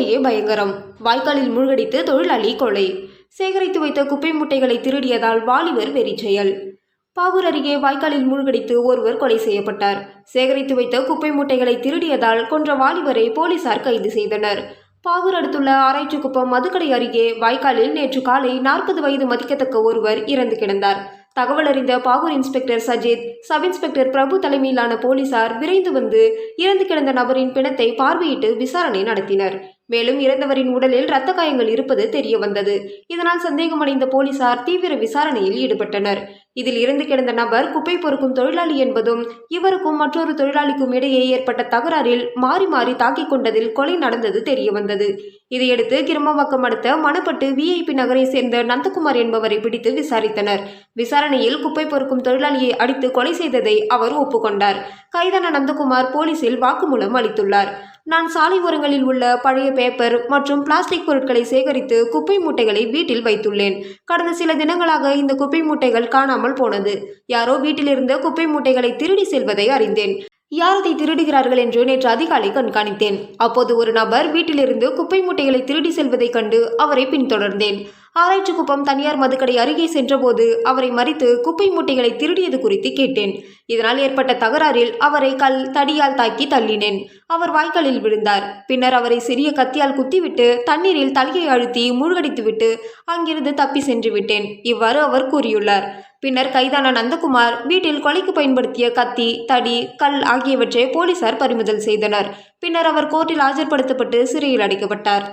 பாவூரிலேயே பயங்கரம். வாய்க்காலில் மூழ்கடித்து தொழிலாளி கொலை. சேகரித்து வைத்த குப்பை மூட்டைகளை திருடியதால் வாலிபர் வெறி செயல் பாவூர் அருகே வாய்க்காலில் மூழ்கடித்து ஒருவர் கொலை செய்யப்பட்டார். சேகரித்து வைத்த குப்பை மூட்டைகளை திருடியதால் கொன்ற வாலிபரை போலீசார் கைது செய்தனர். பாவூர் அடுத்துள்ள ஆராய்ச்சிக்குப்பம் மதுக்கடை அருகே வாய்க்காலில் நேற்று காலை நாற்பது வயது மதிக்கத்தக்க ஒருவர் இறந்து கிடந்தார். தகவல் அறிந்த Bahour inspector Sajith sub inspector Prabhu தலைமையிலான போலீசார் விரைந்து வந்து இறந்து கிடந்த நபரின் பிணத்தை பார்வையிட்டு விசாரணை நடத்தினர். மேலும் இறந்தவரின் உடலில் இரத்த காயங்கள் இருப்பது தெரிய வந்தது. இதனால் சந்தேகமடைந்த போலீசார் தீவிர விசாரணையில் ஈடுபட்டனர். இதில் இறந்து கிடந்த நபர் குப்பை பொறுக்கும் தொழிலாளி என்பதும் இவருக்கும் மற்றொரு தொழிலாளிக்கும் இடையே ஏற்பட்ட தகராறில் மாறி மாறி தாக்கிக் கொண்டதில் கொலை நடந்தது தெரிய வந்தது. இதையடுத்து கிருமவாக்கம் அடுத்த மணப்பட்டு விஐபி நகரை சேர்ந்த நந்தகுமார் என்பவரை பிடித்து விசாரித்தனர். விசாரணையில் குப்பை பொறுக்கும் தொழிலாளியை அடித்து கொலை செய்ததை அவர் ஒப்புக்கொண்டார். கைதான நந்தகுமார் போலீசில் வாக்குமூலம் அளித்துள்ளார். நான் சாலை ஓரங்களில் உள்ள பழைய பேப்பர் மற்றும் பிளாஸ்டிக் பொருட்களை சேகரித்து குப்பை மூட்டைகளை வீட்டில் வைத்துள்ளேன். கடந்த சில தினங்களாக இந்த குப்பை மூட்டைகள் காணாமல் போனது. யாரோ வீட்டிலிருந்து குப்பை மூட்டைகளை திருடி செல்வதை அறிந்தேன். யார் அதை திருடுகிறார்கள் என்று நேற்று அதிகாலை கண்காணித்தேன். அப்போது ஒரு நபர் வீட்டிலிருந்து குப்பை மூட்டைகளை திருடி செல்வதைக் கண்டு அவரை பின்தொடர்ந்தேன். ஆராய்ச்சிக்குப்பம் தனியார் மதுக்கடை அருகே சென்றபோது அவரை மறித்து குப்பை மூட்டைகளை திருடியது குறித்து கேட்டேன். இதனால் ஏற்பட்ட தகராறில் அவரை கல் தடியால் தாக்கி தள்ளினேன். அவர் வாய்க்காலில் விழுந்தார். பின்னர் அவரை சிறிய கத்தியால் குத்திவிட்டு தண்ணீரில் தலையை அழுத்தி மூழ்கடித்துவிட்டு அங்கிருந்து தப்பி சென்று விட்டேன். இவ்வாறு அவர் கூறியுள்ளார். பின்னர் கைதான நந்தகுமார் வீட்டில் கொலைக்கு பயன்படுத்திய கத்தி தடி கல் ஆகியவற்றை போலீசார் பறிமுதல் செய்தனர். பின்னர் அவர் கோர்ட்டில் ஆஜர்படுத்தப்பட்டு சிறையில் அடைக்கப்பட்டார்.